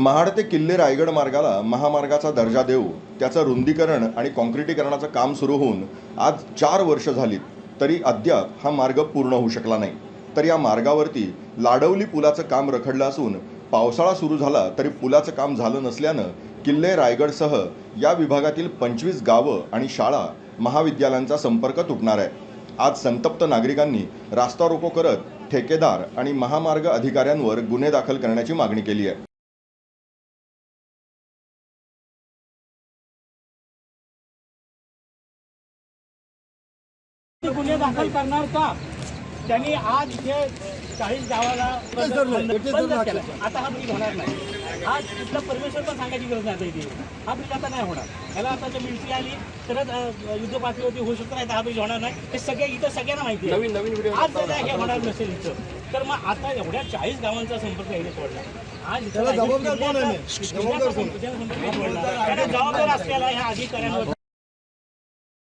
महाड ते किल्ले रायगड मार्गाला महामार्गाचा दर्जा देऊ त्याचं रुंदीकरण आणि काँक्रिटीकरणाचं काम सुरू होऊन आज चार वर्ष झालीत तरी अद्याप हा मार्ग पूर्ण होऊ शकला नाही. तर या मार्गावरती लाडवली पुलाचं काम रखडलं असून पावसाळा सुरू झाला तरी पुलाचं काम झालं नसल्यानं किल्ले रायगडसह या विभागातील पंचवीस गावं आणि शाळा महाविद्यालयांचा संपर्क तुटणार आहे. आज संतप्त नागरिकांनी रास्ता रोको करत ठेकेदार आणि महामार्ग अधिकाऱ्यांवर गुन्हे दाखल करण्याची मागणी केली आहे. गुन्हे दाखल करणार का? त्यांनी आज जे चाळीस गावाला आता हा ब्रिज होणार नाही. आज कुठला परमेश्वर पण सांगायची गरज नाही आता इथे. हा ब्रिज आता नाही होणार. ह्याला आता जर मिलिटरी आली तरच युद्ध पातळीवरती होऊ शकतं नाही तर हा ब्रिज होणार नाही. हे सगळे इथं सगळ्यांना माहिती आहे. नवीन नवीन आज जर हे होणार नसेल इथं तर मग आता एवढ्या चाळीस गावांचा संपर्क याने सोडला आज इथं जबाबदार असलेला ह्या अधिकाऱ्यांवर.